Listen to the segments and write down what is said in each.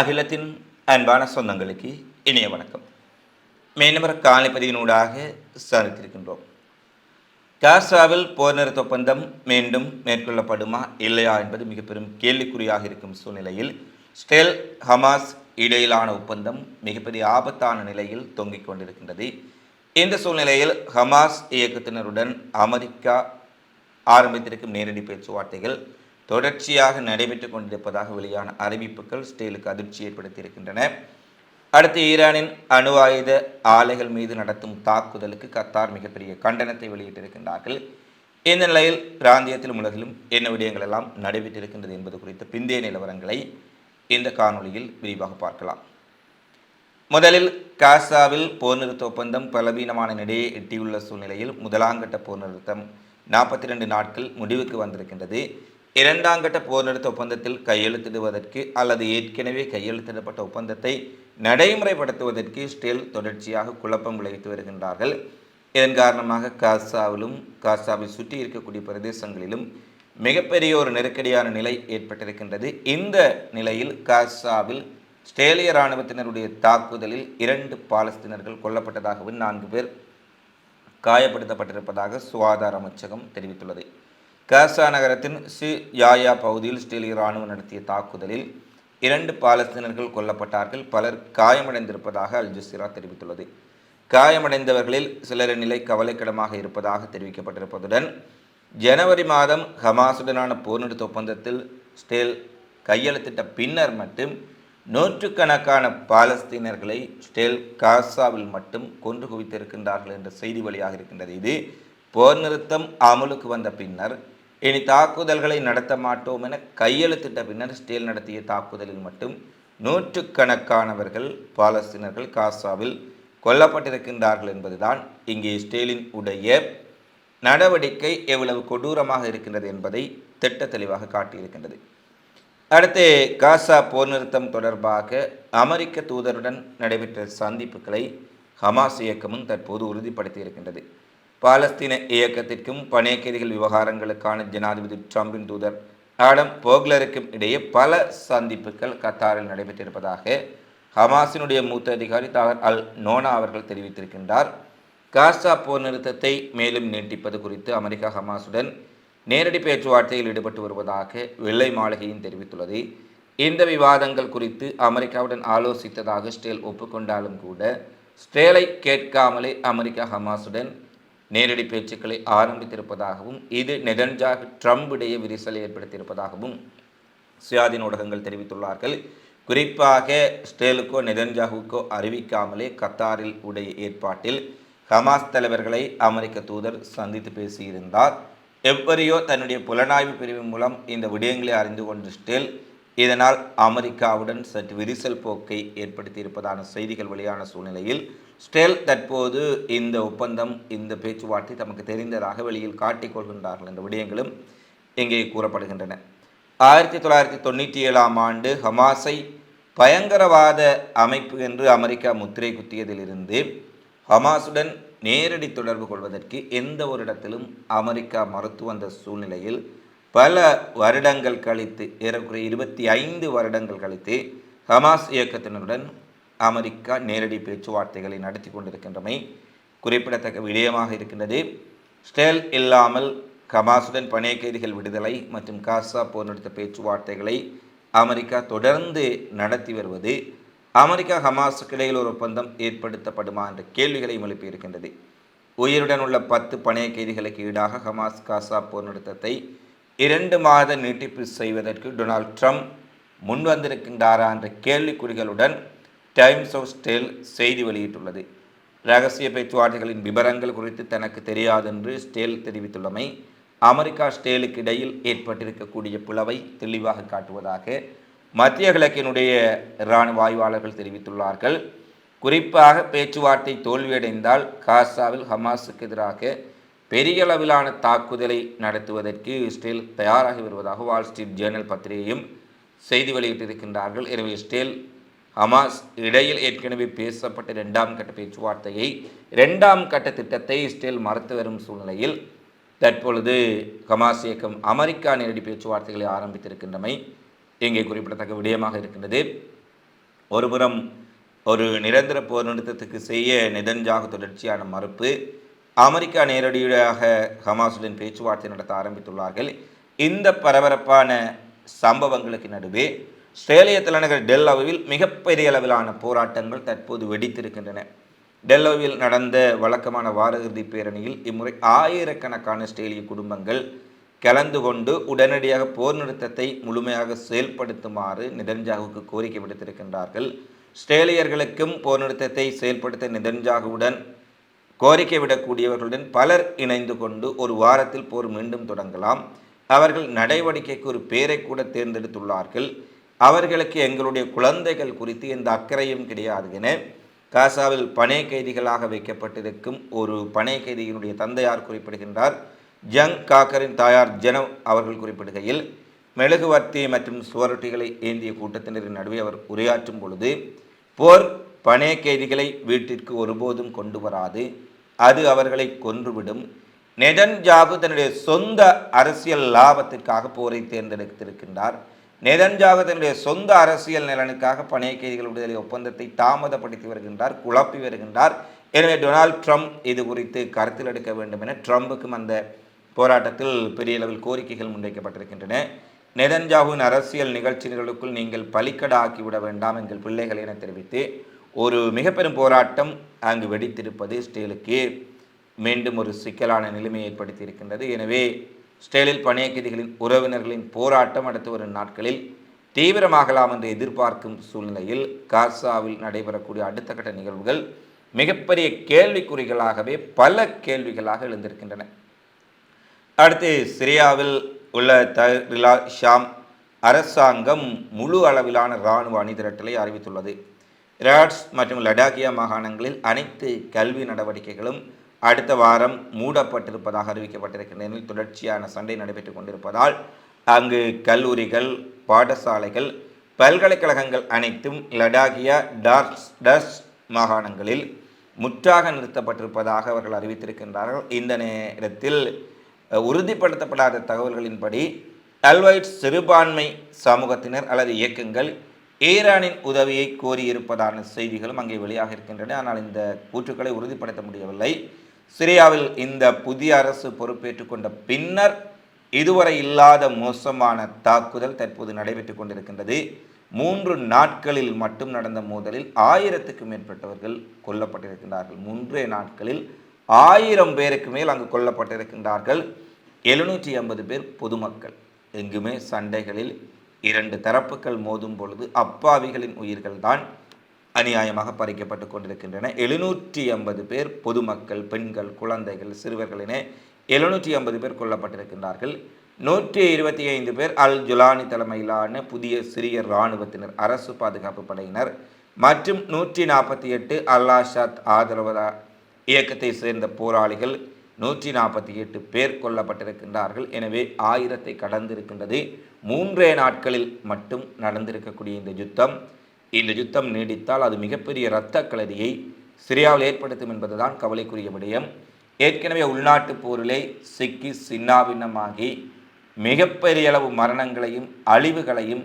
அகிலத்தின் அன்பான சொந்தங்களுக்கு இணைய வணக்கம். மீனவர காலைப்பதிவினூடாக சந்தித்திருக்கின்றோம். காசாவில் போர் நிறுத்த ஒப்பந்தம் மீண்டும் மேற்கொள்ளப்படுமா இல்லையா என்பது மிக பெரும் கேள்விக்குறியாக இருக்கும் சூழ்நிலையில் ஸ்டெல் ஹமாஸ் இடையிலான ஒப்பந்தம் மிகப்பெரிய ஆபத்தான நிலையில் தொங்கிக் கொண்டிருக்கின்றது. இந்த சூழ்நிலையில் ஹமாஸ் இயக்கத்தினருடன் அமெரிக்கா ஆரம்பித்திருக்கும் நேரடி பேச்சுவார்த்தைகள் தொடர்ச்சியாக நடைபெற்றுக் கொண்டிருப்பதாக வெளியான அறிவிப்புகள் ஸ்டேலுக்கு அதிர்ச்சி ஏற்படுத்தியிருக்கின்றன. அடுத்து ஈரானின் அணு ஆயுத ஆலைகள் மீது நடத்தும் தாக்குதலுக்கு கத்தார் மிகப்பெரிய கண்டனத்தை வெளியிட்டிருக்கின்றார்கள். இந்த நிலையில் பிராந்தியத்திலும் உலகிலும் என்ன விடயங்கள் எல்லாம் நடைபெற்றிருக்கின்றது என்பது குறித்த பிந்தைய நிலவரங்களை இந்த காணொளியில் விரிவாக பார்க்கலாம். முதலில் காசாவில் போர் நிறுத்த ஒப்பந்தம் பலவீனமான நிலையை எட்டியுள்ள சூழ்நிலையில் முதலாங்கட்ட போர் நிறுத்தம் நாற்பத்தி ரெண்டு நாட்கள் முடிவுக்கு வந்திருக்கின்றது. இரண்டாம் கட்ட போர் நிறுத்த ஒப்பந்தத்தில் கையெழுத்திடுவதற்கு அல்லது ஏற்கனவே கையெழுத்திடப்பட்ட ஒப்பந்தத்தை நடைமுறைப்படுத்துவதற்கு இஸ்ரேல் தொடர்ச்சியாக குழப்பம் விளைவித்து வருகின்றார்கள். இதன் காரணமாக காசாவிலும் காசாவை சுற்றி இருக்கக்கூடிய பிரதேசங்களிலும் மிகப்பெரிய ஒரு நெருக்கடியான நிலை ஏற்பட்டிருக்கின்றது. இந்த நிலையில் காசாவில் ஸ்டேலிய இராணுவத்தினருடைய தாக்குதலில் இரண்டு பாலஸ்தீனர்கள் கொல்லப்பட்டதாகவும் நான்கு பேர் காயப்படுத்தப்பட்டிருப்பதாக சுகாதார அமைச்சகம் தெரிவித்துள்ளது. காசா நகரத்தின் சி யாயா பகுதியில் ஸ்டேலிய இராணுவம் நடத்திய தாக்குதலில் இரண்டு பாலஸ்தீனர்கள் கொல்லப்பட்டார்கள். பலர் காயமடைந்திருப்பதாக அல் ஜசீரா தெரிவித்துள்ளது. காயமடைந்தவர்களில் சிலரின் நிலை கவலைக்கிடமாக இருப்பதாக தெரிவிக்கப்பட்டிருப்பதுடன் ஜனவரி மாதம் ஹமாசுடனான போர் நிறுத்த ஒப்பந்தத்தில் ஸ்டேல் கையெழுத்திட்ட பின்னர் மட்டும் நூற்றுக்கணக்கான பாலஸ்தீனர்களை ஸ்டேல் காசாவில் மட்டும் கொன்று குவித்திருக்கின்றார்கள் என்ற செய்தி வழியாக இருக்கின்றது இது போர் நிறுத்தம் அமலுக்கு வந்த பின்னர் இனி தாக்குதல்களை நடத்த மாட்டோம் என கையெழுத்திட்ட பின்னர் ஸ்டேல் நடத்திய தாக்குதலில் மட்டும் நூற்றுக்கணக்கானவர்கள் பாலஸ்தீனர்கள் காசாவில் கொல்லப்பட்டிருக்கின்றார்கள் என்பதுதான் இங்கே ஸ்டேலின் உடைய நடவடிக்கை எவ்வளவு கொடூரமாக இருக்கின்றது என்பதை திட்ட தெளிவாக காட்டியிருக்கின்றது. அடுத்து காசா போர் நிறுத்தம் தொடர்பாக அமெரிக்க தூதருடன் நடைபெற்ற சந்திப்புகளை ஹமாஸ் இயக்கமும் தற்போது உறுதிப்படுத்தி இருக்கின்றது பாலஸ்தீன இயக்கத்திற்கும் பனையக்கைதிகள் விவகாரங்களுக்கான ஜனாதிபதி ட்ரம்பின் தூதர் ஆடம் போக்லருக்கும் இடையே பல சந்திப்புகள் கத்தாரில் நடைபெற்றிருப்பதாக ஹமாஸினுடைய மூத்த அதிகாரி தாகர் அல் நோனா அவர்கள் தெரிவித்திருக்கின்றார். காசா போர் நிறுத்தத்தை மேலும் நீட்டிப்பது குறித்து அமெரிக்கா ஹமாஸுடன் நேரடி பேச்சுவார்த்தையில் ஈடுபட்டு வருவதாக வெள்ளை மாளிகையும் தெரிவித்துள்ளது. இந்த விவாதங்கள் குறித்து அமெரிக்காவுடன் ஆலோசித்ததாக ஸ்டேல் ஒப்புக்கொண்டாலும் கூட ஸ்டேலை கேட்காமலே அமெரிக்கா ஹமாஸுடன் நேரடி பேச்சுக்களை ஆரம்பித்திருப்பதாகவும் இது நெதன்ஜாக் ட்ரம்ப் இடையே விரிசலை ஏற்படுத்தியிருப்பதாகவும் சுயாதீன ஊடகங்கள் தெரிவித்துள்ளார்கள். குறிப்பாக ஸ்டேலுக்கோ நெதன்ஜாகுக்கோ அறிவிக்காமலே கத்தாரில் உடைய ஏற்பாட்டில் ஹமாஸ் தலைவர்களை அமெரிக்க தூதர் சந்தித்து பேசியிருந்தார். எப்படியோ தன்னுடைய புலனாய்வு பிரிவு மூலம் இந்த விடயங்களை அறிந்து கொண்டு ஸ்டேல் இதனால் அமெரிக்காவுடன் சற்று விரிசல் போக்கை ஏற்படுத்தியிருப்பதான செய்திகள் வெளியான சூழ்நிலையில் ஸ்டேல் தற்போது இந்த ஒப்பந்தம் இந்த பேச்சுவார்த்தை தமக்கு தெரிந்ததாக வெளியில் காட்டிக் கொள்கின்றார்கள் என்ற விடயங்களும் இங்கே கூறப்படுகின்றன. ஆயிரத்தி தொள்ளாயிரத்தி தொண்ணூற்றி ஏழாம் ஆண்டு ஹமாஸை பயங்கரவாத அமைப்பு என்று அமெரிக்கா முத்திரை குத்தியதிலிருந்து ஹமாஸுடன் நேரடி தொடர்பு கொள்வதற்கு எந்த ஒரு இடத்திலும் அமெரிக்கா மறுத்து வந்த சூழ்நிலையில் பல வருடங்கள் கழித்து ஏறக்குறைய இருபத்தி ஐந்து வருடங்கள் கழித்து ஹமாஸ் இயக்கத்தினருடன் அமெரிக்கா நேரடி பேச்சுவார்த்தைகளை நடத்தி கொண்டிருக்கின்றமை குறிப்பிடத்தக்க விடயமாக இருக்கின்றது. ஸ்டேல் இல்லாமல் ஹமாஸுடன் பணைய கைதிகள் விடுதலை மற்றும் காசா போர் நிறுத்த பேச்சுவார்த்தைகளை அமெரிக்கா தொடர்ந்து நடத்தி வருவது அமெரிக்கா ஹமாஸுக்கு இடையில் ஒரு ஒப்பந்தம் ஏற்படுத்தப்படுமா என்ற கேள்விகளை எழுப்பியிருக்கின்றது உயிருடன் உள்ள பத்து பணைய கைதிகளுக்கு ஈடாக ஹமாஸ் காசா போர் நிறுத்தத்தை இரண்டு மாத நீட்டிப்பு செய்வதற்கு டொனால்ட் ட்ரம்ப் முன் வந்திருக்கின்றாரா என்ற கேள்விக்குறிகளுடன் டைம்ஸ் ஆஃப் ஸ்டேல் செய்தி வெளியிட்டுள்ளது. ரகசிய பேச்சுவார்த்தைகளின் விவரங்கள் குறித்து தனக்கு தெரியாதென்று ஸ்டேல் தெரிவித்துள்ளமை அமெரிக்கா ஸ்டேலுக்கு இடையில் ஏற்பட்டிருக்கக்கூடிய பிளவை தெளிவாக காட்டுவதாக மத்திய கிழக்கினுடைய இராணுவ ஆய்வாளர்கள் தெரிவித்துள்ளார்கள். குறிப்பாக பேச்சுவார்த்தை தோல்வியடைந்தால் காசாவில் ஹமாஸுக்கு எதிராக பெரிய அளவிலான தாக்குதலை நடத்துவதற்கு இஸ்ரேல் தயாராகி வருவதாக வால் ஸ்ட்ரீட் ஜேர்னல் பத்திரிகையும் செய்தி வெளியிட்டிருக்கின்றார்கள். எனவே இஸ்ரேல் ஹமாஸ் இடையில் ஏற்கனவே பேசப்பட்ட இரண்டாம் கட்ட பேச்சுவார்த்தையை இரண்டாம் கட்ட திட்டத்தை இஸ்ரேல் மறுத்து வரும் சூழ்நிலையில் தற்பொழுது ஹமாஸ் இயக்கம் அமெரிக்கா நேரடி பேச்சுவார்த்தைகளை ஆரம்பித்திருக்கின்றமை இங்கே குறிப்பிடத்தக்க விடயமாக இருக்கின்றது. ஒருபுறம் ஒரு நிரந்தர போர் நிறுத்தத்துக்கு செய்ய நிதஞ்சாக தொடர்ச்சியான மறுப்பு அமெரிக்கா நேரடியாக ஹமாசுடன் பேச்சுவார்த்தை நடத்த ஆரம்பித்துள்ளார்கள். இந்த பரபரப்பான சம்பவங்களுக்கு நடுவே ஆஸ்திரேலிய தலைநகர் டெல்லவில் மிகப்பெரிய அளவிலான போராட்டங்கள் தற்போது வெடித்திருக்கின்றன. டெல்லோவில் நடந்த வழக்கமான வார இறுதி பேரணியில் இம்முறை ஆயிரக்கணக்கான ஆஸ்திரேலிய குடும்பங்கள் கலந்து கொண்டு உடனடியாக போர் நிறுத்தத்தை முழுமையாக செயல்படுத்துமாறு நிதன்ஜாகுக்கு கோரிக்கை விடுத்திருக்கின்றார்கள். ஆஸ்திரேலியர்களுக்கும் போர் நிறுத்தத்தை செயல்படுத்த நிதன்ஜாகுவுடன் கோரிக்கை விடக்கூடியவர்களுடன் பலர் இணைந்து கொண்டு ஒரு வாரத்தில் போர் மீண்டும் தொடங்கலாம். அவர்கள் நடவடிக்கைக்கு ஒரு பேரை கூட தேர்ந்தெடுத்துள்ளார்கள். அவர்களுக்கு எங்களுடைய குழந்தைகள் குறித்து எந்த அக்கறையும் கிடையாது என காசாவில் பனை கைதிகளாக வைக்கப்பட்டிருக்கும் ஒரு பனை கைதியினுடைய தந்தையார் குறிப்பிடுகின்றார். ஜங் காக்கரின் தாயார் ஜனவ் அவர்கள் குறிப்பிடுகையில் மெழுகுவர்த்தி மற்றும் சுவரொட்டிகளை ஏந்திய கூட்டத்தினரின் நடுவே அவர் உரையாற்றும் பொழுது போர் பனை கைதிகளை வீட்டிற்கு ஒருபோதும் கொண்டு வராது. அது அவர்களை கொன்றுவிடும். நெதன்ஜாகு தன்னுடைய சொந்த அரசியல் லாபத்திற்காக போரை தேர்ந்தெடுத்திருக்கின்றார். நெதன்ஜாவு தன்னுடைய சொந்த அரசியல் நலனுக்காக பணைய கைதிகள் விடுதலை ஒப்பந்தத்தை தாமதப்படுத்தி வருகின்றார் குழப்பி வருகின்றார். எனவே டொனால்ட் ட்ரம்ப் இது குறித்து கருத்தில் எடுக்க வேண்டும் என ட்ரம்புக்கும் அந்த போராட்டத்தில் பெரிய அளவில் கோரிக்கைகள் முன்வைக்கப்பட்டிருக்கின்றன. நெதன்ஜாவின் அரசியல் நிகழ்ச்சிகளுக்குள் நீங்கள் பலிக்கடாக்கிவிட வேண்டாம் எங்கள் பிள்ளைகள் என தெரிவித்து ஒரு மிக பெரும் போராட்டம் அங்கு வெடித்திருப்பது ஸ்டேலுக்கு மீண்டும் ஒரு சிக்கலான நிலைமை ஏற்படுத்தியிருக்கின்றது. எனவே ஸ்டேலில் பணியகதிகளின் உறவினர்களின் போராட்டம் அடுத்து வரும் நாட்களில் தீவிரமாகலாம் என்று எதிர்பார்க்கும் சூழ்நிலையில் காசாவில் நடைபெறக்கூடிய அடுத்த கட்ட நிகழ்வுகள் மிகப்பெரிய கேள்விக்குறிகளாகவே பல கேள்விகளாக எழுந்திருக்கின்றன. அடுத்து சிரியாவில் உள்ள தரிலா ஷாம் அரசாங்கம் முழு அளவிலான இராணுவ அணிதிரட்டலை அறிவித்துள்ளது. ராட்ஸ் மற்றும் லடாக்கியா மாகாணங்களில் அனைத்து கல்வி நடவடிக்கைகளும் அடுத்த வாரம் மூடப்பட்டிருப்பதாக அறிவிக்கப்பட்டிருக்கின்றன தொடர்ச்சியான சண்டை நடைபெற்றுக் கொண்டிருப்பதால் அங்கு கல்லூரிகள் பாடசாலைகள் பல்கலைக்கழகங்கள் அனைத்தும் லடாகியா டார்ஸ் டஸ் மாகாணங்களில் முற்றாக நிறுத்தப்பட்டிருப்பதாக அவர்கள் அறிவித்திருக்கின்றார்கள். இந்த நேரத்தில் உறுதிப்படுத்தப்படாத தகவல்களின்படி அல்வைட் சிறுபான்மை சமூகத்தினர் அல்லது இயக்கங்கள் ஈரானின் உதவியை கோரியிருப்பதான செய்திகளும் அங்கே வெளியாக இருக்கின்றன. ஆனால் இந்த கூற்றுக்களை உறுதிப்படுத்த முடியவில்லை. சிரியாவில் இந்த புதிய அரசு பொறுப்பேற்றுக் கொண்ட பின்னர் இதுவரை இல்லாத மோசமான தாக்குதல் தற்போது நடைபெற்றுக் கொண்டிருக்கின்றது. மூன்று நாட்களில் மட்டும் நடந்த மோதலில் ஆயிரத்துக்கும் மேற்பட்டவர்கள் கொல்லப்பட்டிருக்கின்றார்கள். மூன்றே நாட்களில் ஆயிரம் பேருக்கு மேல் அங்கு கொல்லப்பட்டிருக்கின்றார்கள். எழுநூற்றி ஐம்பது பேர் பொதுமக்கள். எங்குமே சண்டைகளில் இரண்டு தரப்புகள் மோதும் பொழுது அப்பாவிகளின் உயிர்கள்தான் அநியாயமாக பறிக்கப்பட்டு கொண்டிருக்கின்றன. எழுநூற்றி ஐம்பது பேர் பொதுமக்கள் பெண்கள் குழந்தைகள் சிறுவர்களினே எழுநூற்றி ஐம்பது பேர் கொல்லப்பட்டிருக்கின்றார்கள். நூற்றி இருபத்தி ஐந்து பேர் அல் ஜுலானி தலைமையிலான புதிய சிறிய இராணுவத்தினர் அரசு பாதுகாப்பு படையினர் மற்றும் நூற்றி நாற்பத்தி எட்டு அல்லாஷாத் ஆதரவு இயக்கத்தை சேர்ந்த போராளிகள் நூற்றி நாற்பத்தி எட்டு பேர் கொல்லப்பட்டிருக்கின்றார்கள். எனவே ஆயிரத்தை கடந்திருக்கின்றது. மூன்றே நாட்களில் மட்டும் நடந்திருக்கக்கூடிய இந்த யுத்தம். இந்த யுத்தம் நீடித்தால் அது மிகப்பெரிய இரத்த களரியை சிரியாவில் ஏற்படுத்தும் என்பதுதான் கவலைக்குரிய விடயம். ஏற்கனவே உள்நாட்டு போரிலே சிக்கி சின்னாபின்னமாகி மிகப்பெரிய அளவு மரணங்களையும் அழிவுகளையும்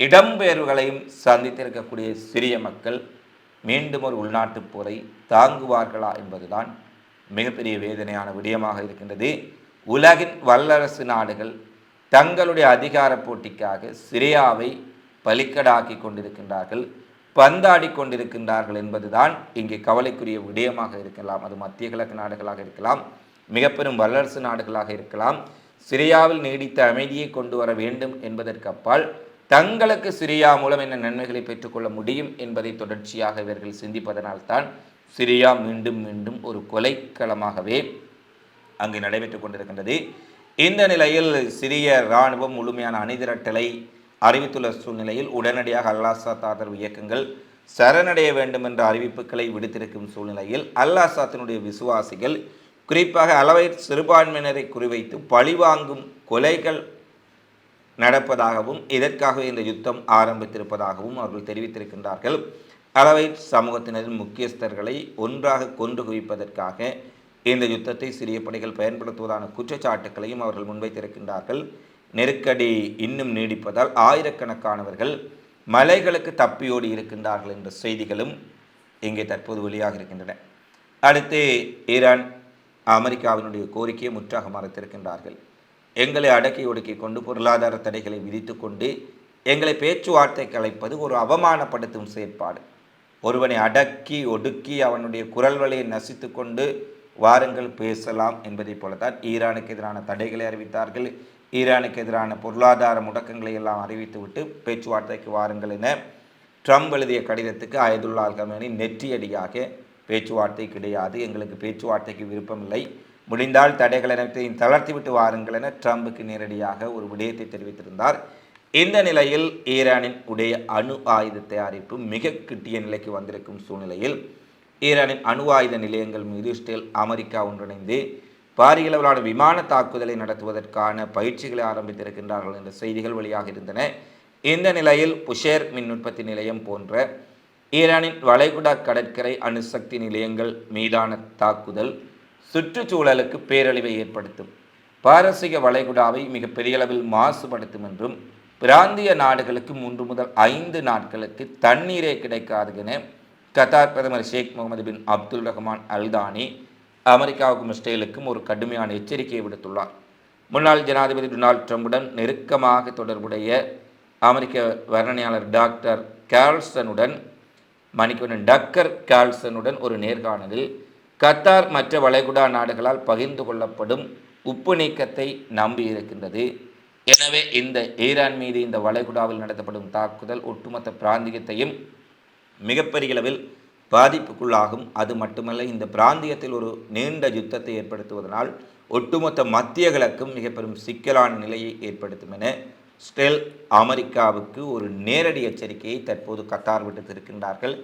இடம்பெயர்வுகளையும் சந்தித்திருக்கக்கூடிய சிறிய மக்கள் மீண்டும் ஒரு உள்நாட்டுப் போரை தாங்குவார்களா என்பதுதான் மிகப்பெரிய வேதனையான விடயமாக இருக்கின்றது. உலகின் வல்லரசு நாடுகள் தங்களுடைய அதிகார போட்டிக்காக சிரியாவை பலிக்கடாக்கி கொண்டிருக்கின்றார்கள். பந்தாடி கொண்டிருக்கின்றார்கள் என்பதுதான் இங்கே கவலைக்குரிய விடயமாக இருக்கலாம். அது மத்திய கிழக்கு நாடுகளாக இருக்கலாம். மிக பெரும் வல்லரசு நாடுகளாக இருக்கலாம். சிரியாவில் நீடித்த அமைதியை கொண்டு வர வேண்டும் என்பதற்கு அப்பால் தங்களுக்கு சிரியா மூலம் என்ன நன்மைகளை பெற்றுக்கொள்ள முடியும் என்பதை தொடர்ச்சியாக இவர்கள் சிந்திப்பதனால்தான் சிரியா மீண்டும் மீண்டும் ஒரு கொலைக்களமாகவே அங்கு நடைபெற்றுக் கொண்டிருக்கின்றது. இந்த நிலையில் சிரிய இராணுவம் முழுமையான அணிதிரட்டலை அறிவித்துள்ள சூழ்நிலையில் உடனடியாக அல்லாசாத் ஆதரவு இயக்கங்கள் சரணடைய வேண்டும் என்ற அறிவிப்புகளை விடுத்திருக்கும் சூழ்நிலையில் அல்லாசாத்தினுடைய விசுவாசிகள் குறிப்பாக அளவை சிறுபான்மையினரை குறிவைத்து பழிவாங்கும் கொலைகள் நடப்பதாகவும் இதற்காகவே இந்த யுத்தம் ஆரம்பித்திருப்பதாகவும் அவர்கள் தெரிவித்திருக்கின்றார்கள். அளவை சமூகத்தினரின் முக்கியஸ்தர்களை ஒன்றாக கொன்று குவிப்பதற்காக இந்த யுத்தத்தை சிறிய படைகள் பயன்படுத்துவதான குற்றச்சாட்டுக்களையும் அவர்கள் முன்வைத்திருக்கின்றார்கள். நெருக்கடி இன்னும் நீடிப்பதால் ஆயிரக்கணக்கானவர்கள் மலைகளுக்கு தப்பியோடி இருக்கின்றார்கள் என்ற செய்திகளும் இங்கே தற்போது வெளியாக இருக்கின்றன. அடுத்து ஈரான் அமெரிக்காவினுடைய கோரிக்கையை முற்றாக மறுத்திருக்கின்றார்கள். எங்களை அடக்கி ஒடுக்கி கொண்டு பொருளாதார தடைகளை விதித்து கொண்டு எங்களை பேச்சுவார்த்தை கலைப்பது ஒரு அவமானப்படுத்தும் செயற்பாடு. ஒருவனை அடக்கி ஒடுக்கி அவனுடைய குரல் வழியை நசித்து கொண்டு வாருங்கள் பேசலாம் என்பதைப் போலத்தான் ஈரானுக்கு எதிரான தடைகளை அறிவித்தார்கள். ஈரானுக்கு எதிரான பொருளாதார முடக்கங்களை எல்லாம் அறிவித்துவிட்டு பேச்சுவார்த்தைக்கு வாருங்கள் என ட்ரம்ப் எழுதிய கடிதத்துக்கு அயதுல்லா கமேனி நெற்றியடியாக பேச்சுவார்த்தை கிடையாது எங்களுக்கு பேச்சுவார்த்தைக்கு விருப்பமில்லை. முடிந்தால் தடைகள் அனைத்தையும் தளர்த்திவிட்டு வாருங்கள் என ட்ரம்புக்கு நேரடியாக ஒரு விடயத்தை தெரிவித்திருந்தார். இந்த நிலையில் ஈரானின் உடைய அணு ஆயுத தயாரிப்பு மிக கிட்டிய நிலைக்கு வந்திருக்கும் சூழ்நிலையில் ஈரானின் அணு ஆயுத நிலையங்கள் மீது இஸ்ரேல் அமெரிக்கா ஒன்றிணைந்து பாரிய அளவிலான விமான தாக்குதலை நடத்துவதற்கான பயிற்சிகளை ஆரம்பித்திருக்கின்றார்கள் என்ற செய்திகள் வெளியாக இருந்தன. இந்த நிலையில் புஷேர் மின் உற்பத்தி நிலையம் போன்ற ஈரானின் வளைகுடா கடற்கரை அணுசக்தி நிலையங்கள் மீதான தாக்குதல் சுற்றுச்சூழலுக்கு பேரழிவை ஏற்படுத்தும். பாரசீக வளைகுடாவை மிக பெரிய அளவில் மாசுபடுத்தும் என்றும் பிராந்திய நாடுகளுக்கு மூன்று முதல் ஐந்து நாட்களுக்கு தண்ணீரே கிடைக்காது என கத்தார் பிரதமர் Sheikh Mohammed bin Abdul Rahman Al Thani அமெரிக்காவுக்கும் இஸ்ரேலுக்கும் ஒரு கடுமையான எச்சரிக்கையை விடுத்துள்ளார். முன்னாள் ஜனாதிபதி டொனால்ட் ட்ரம்புடன் நெருக்கமாக தொடர்புடைய அமெரிக்க வர்ணனையாளர் டாக்டர் கேல்சனுடன் மணிக்கொண்டன் டக்கர் கேல்சனுடன் ஒரு நேர்காணலில் கத்தார் மற்ற வளைகுடா நாடுகளால் பகிர்ந்து கொள்ளப்படும் உப்பு நீக்கத்தை நம்பியிருக்கின்றது. எனவே இந்த ஈரான் மீது இந்த வளைகுடாவில் நடத்தப்படும் தாக்குதல் ஒட்டுமொத்த பிராந்தியத்தையும் மிகப்பெரிய அளவில் பாதிப்புக்குள்ளாகும். அது மட்டுமல்ல இந்த பிராந்தியத்தில் ஒரு நீண்ட யுத்தத்தை ஏற்படுத்துவதனால் ஒட்டுமொத்த மத்திய கிழக்கும் மிக பெரும் சிக்கலான நிலையை ஏற்படுத்தும் என ஸ்டெல் அமெரிக்காவுக்கு ஒரு நேரடி எச்சரிக்கையை தற்போது கத்தார் விடுத்திருக்கின்றார்கள்.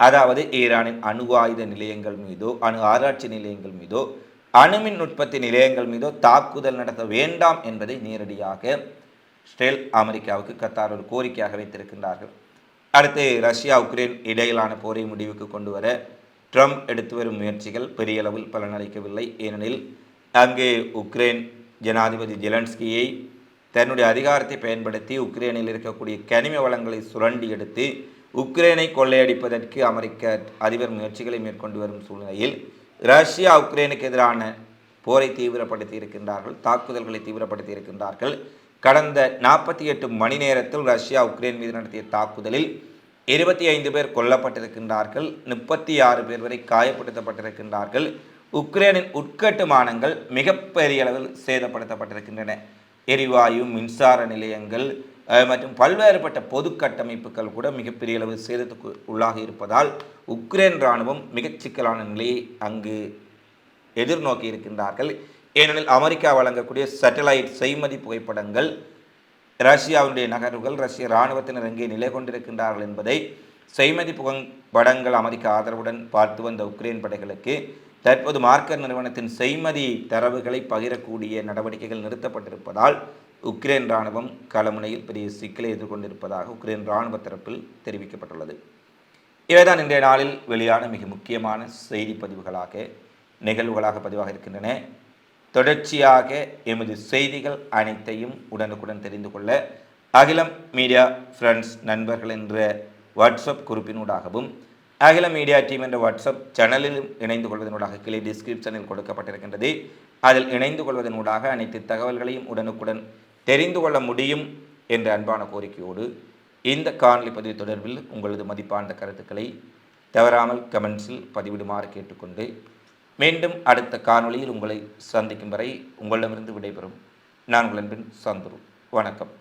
அதாவது ஈரானின் அணு ஆயுத நிலையங்கள் மீதோ அணு ஆராய்ச்சி நிலையங்கள் மீதோ அணுமின் உற்பத்தி நிலையங்கள் மீதோ தாக்குதல் நடத்த வேண்டாம் என்பதை நேரடியாக ஸ்டெல் அமெரிக்காவுக்கு கத்தார் ஒரு கோரிக்கையாக வைத்திருக்கின்றார்கள். அடுத்து ரஷ்யா உக்ரைன் இடையிலான போரை முடிவுக்கு கொண்டு வர ட்ரம்ப் எடுத்து வரும் முயற்சிகள் பெரிய அளவில் பலனளிக்கவில்லை. ஏனெனில் அங்கே உக்ரைன் ஜனாதிபதி ஜெலன்ஸ்கியை தன்னுடைய அதிகாரத்தை பயன்படுத்தி உக்ரைனில் இருக்கக்கூடிய கனிம வளங்களை சுரண்டி எடுத்து உக்ரைனை கொள்ளையடிப்பதற்கு அமெரிக்க அதிபர் முயற்சிகளை மேற்கொண்டு வரும் சூழ்நிலையில் ரஷ்யா உக்ரைனுக்கு எதிரான போரை தீவிரப்படுத்தி இருக்கின்றார்கள் தாக்குதல்களை தீவிரப்படுத்தி இருக்கின்றார்கள். கடந்த நாற்பத்தி எட்டு மணி நேரத்தில் ரஷ்யா உக்ரைன் மீது நடத்திய தாக்குதலில் இருபத்தி ஐந்து பேர் கொல்லப்பட்டிருக்கின்றார்கள் முப்பத்தி ஆறு பேர் வரை காயப்படுத்தப்பட்டிருக்கின்றார்கள். உக்ரைனின் உட்கட்டுமானங்கள் மிகப்பெரிய அளவில் சேதப்படுத்தப்பட்டிருக்கின்றன. எரிவாயு மின்சார நிலையங்கள் மற்றும் பல்வேறுபட்ட பொது கட்டமைப்புகள் கூட மிகப்பெரிய அளவு சேதத்துக்கு உள்ளாக இருப்பதால் உக்ரைன் இராணுவம் மிகச் சிக்கலான நிலையை அங்கு எதிர்நோக்கி இருக்கின்றார்கள். ஏனெனில் அமெரிக்கா வழங்கக்கூடிய சேட்டலைட் செய்மதி புகைப்படங்கள் ரஷ்யாவுடைய நகர்வுகள் ரஷ்ய இராணுவத்தினர் எங்கே நிலை கொண்டிருக்கின்றார்கள் என்பதை செய்மதி புகைப்படங்கள் அமெரிக்க ஆதரவுடன் பார்த்து வந்த உக்ரைன் படைகளுக்கு தற்போது மார்க்கர் நிறுவனத்தின் செய்மதி தரவுகளை பகிரக்கூடிய நடவடிக்கைகள் நிறுத்தப்பட்டிருப்பதால் உக்ரைன் இராணுவம் களமுனையில் பெரிய சிக்கலை எதிர்கொண்டிருப்பதாக உக்ரைன் இராணுவ தரப்பில் தெரிவிக்கப்பட்டுள்ளது. இவைதான் இன்றைய நாளில் வெளியான மிக முக்கியமான செய்தி பதிவுகளாக நிகழ்வுகளாக பதிவாக இருக்கின்றன தொடர்ச்சியாக எமது செய்திகள் அனைத்தையும் உடனுக்குடன் தெரிந்து கொள்ள அகிலம் மீடியா ஃப்ரெண்ட்ஸ் நண்பர்கள் என்ற வாட்ஸ்அப் குறிப்பினூடாகவும் அகில மீடியா டீம் என்ற வாட்ஸ்அப் சேனலிலும் இணைந்து கொள்வதனூடாக கிளை டிஸ்கிரிப்ஷனில் கொடுக்கப்பட்டிருக்கின்றது. அதில் இணைந்து கொள்வதனூடாக அனைத்து தகவல்களையும் உடனுக்குடன் தெரிந்து கொள்ள முடியும் என்ற அன்பான கோரிக்கையோடு இந்த காணொலி பதிவு தொடர்பில் உங்களது மதிப்பான கருத்துக்களை தவறாமல் கமெண்ட்ஸில் பதிவிடுமாறு கேட்டுக்கொண்டு மீண்டும் அடுத்த காணொளியில் உங்களை சந்திக்கும் வரை உங்களிடமிருந்து விடைபெறும். நான் உங்கள் அன்பின் சந்துரு. வணக்கம்.